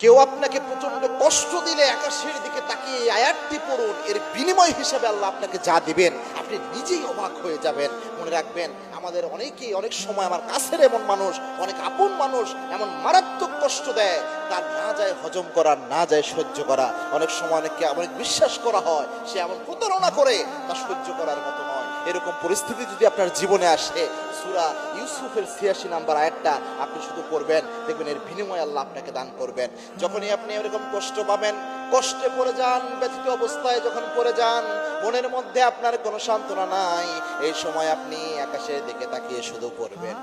কেউ আপনাকে প্রচণ্ড কষ্ট দিলে আকাশের দিকে তাকিয়ে আয়াতটি পড়ুন, এর বিনিময় হিসাবে আল্লাহ আপনাকে যা দিবেন, আপনি নিজেই অবাক হয়ে যাবেন। মনে রাখবেন, আমাদের অনেকেই অনেক সময় আমার কাছের এমন মানুষ, অনেক আপন মানুষ, এমন মারাত্মক কষ্ট দেয়। তার না যায় হজম করা, না যায় সহ্য করা। অনেক সময় অনেককে অনেক বিশ্বাস করা হয়, সে এমন প্রতারণা করে, তা সহ্য করার মতো নয়। এরকম পরিস্থিতি যদি আপনার জীবনে আসে সুরা ইউসুফের ছিয়াশি নাম্বার আয়াতটা আপনি শুধু পড়বেন, দেখবেন এর বিনিময়ে আল্লাহ আপনাকে দান করবেন। যখনই আপনি এরকম কষ্ট পাবেন, কষ্টে পড়ে যান, ব্যথিত অবস্থায় যখন পড়ে যান, মনের মধ্যে আপনার কোনো সান্ত্বনা নাই, এই সময় আপনি আকাশের দিকে তাকিয়ে শুধু পড়বেন।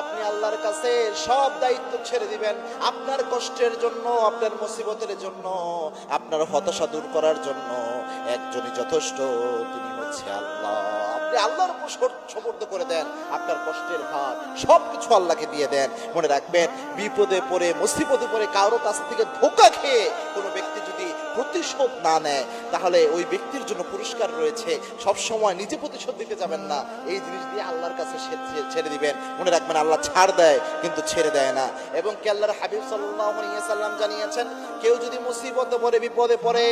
আপনি আল্লাহর কাছে সব দায়িত্ব ছেড়ে দিবেন, আপনার কষ্টের জন্য, আপনার মুসিবতের জন্য, আপনার হতাশা দূর করার জন্য। একজনই যথেষ্ট, তিনি হচ্ছে আল্লাহ। আপনি আল্লাহর উপর সমর্থ করে দেন, আপনার কষ্টের ভার সব কিছু আল্লাহকে দিয়ে দেন। মনে রাখবেন, বিপদে পড়ে, মুসিবতে পড়ে কারও কাছ থেকে ধোকা খেয়ে কোনো ব্যক্তি যদি প্রতিশোধ না নেয়, তাহলে ওই ব্যক্তির জন্য পুরস্কার রয়েছে। সব সময় নিজে প্রতিশোধ দিতে যাবেন না। এই জিনিস দিয়ে আল্লাহর কাছে ছেড়ে দিবেন। মনে রাখবেন, আল্লাহ ছাড় দেয়, কিন্তু ছেড়ে দেয় না। এবং কি আল্লাহর হাবিব আলাইহি সাল্লাম জানিয়েছেন কেউ যদি মুসিবতে পড়ে বিপদে পড়ে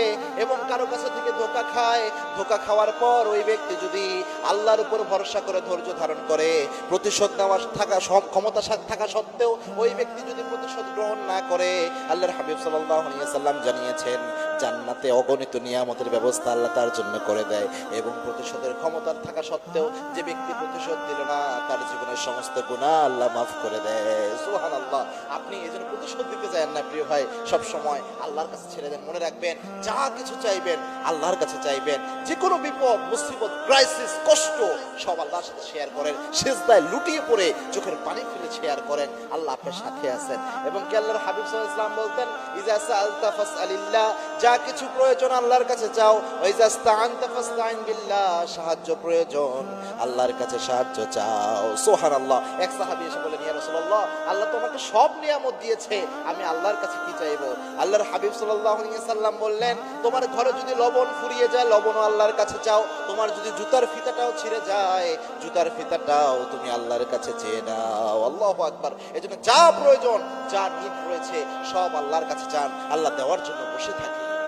এবং কারও কাছে থেকে ধোকা খায়, ধোকা খাওয়ার পর ওই ব্যক্তি যদি আল্লাহর উপর ভরসা করে ধৈর্য ধারণ করে, প্রতিশোধ নেওয়ার থাকা সব ক্ষমতা থাকা সত্ত্বেও ওই ব্যক্তি যদি প্রতিশোধ গ্রহণ না করে, আল্লাহর হাবিব সাল্লাম জানিয়েছেন, জান্নাতে অগণিত নিয়ামতের ব্যবস্থা আল্লাহ তার জন্য করে দেয় এবং প্রতিশোধের ক্ষমতার থাকা সত্ত্বেও যে ব্যক্তি প্রতিশোধ দিল না, তার জীবনের সমস্ত গুনাহ আল্লাহ মাফ করে দেয়। সুবহানাল্লাহ, আপনি এই জন্য প্রতিশোধ দিতে চান না, প্রিয় ভাই সব সময় আল্লাহর কাছে ছেড়ে দেন, মনে রাখবেন, যা কিছু চাইবেন, আল্লাহর কাছে চাইবেন। যে কোনো বিপদ, মুসিবত ক্রাইসিস কষ্ট, সব আল্লাহর সাথে শেয়ার করেন। সেজদায় লুটিয়ে পড়ে চোখের পানি ফেলে শেয়ার করেন। আল্লাহ আপনার সাথে আছেন। এবং কি আল্লাহর হাবিব ওয়াসাল্লাম বলতেন, ইজা সাআলতা ফাসআলিল্লাহ যা কিছু প্রয়োজন আল্লাহর কাছে চাও। ওয়াইজা ইসতাআনতা ফাসতাইন বিল্লাহ সাহায্য প্রয়োজন আল্লাহর কাছে সাহায্য চাও। সুবহানাল্লাহ। এক সাহাবী এসে বলেন ইয়া রাসূলুল্লাহ, আল্লাহ তোমাকে সব নিয়ামত দিয়েছে। আমি আল্লাহর কাছে কি চাইব? আল্লাহর হাবিব সাল্লাম বললেন, তোমার ঘরে যদি লবণ ফুরিয়ে যায়, লবণও আল্লাহর কাছে চাও। তোমার যদি জুতার ফিতাটাও ছিঁড়ে যায়, জুতার ফিতাটাও তুমি আল্লাহর কাছে চেয়ে নাও। আল্লাহ আকবার। এজন্য যা প্রয়োজন, যা নিট রয়েছে, সব আল্লাহর কাছে চান। আল্লাহ দেওয়ার জন্য বসে থাকে।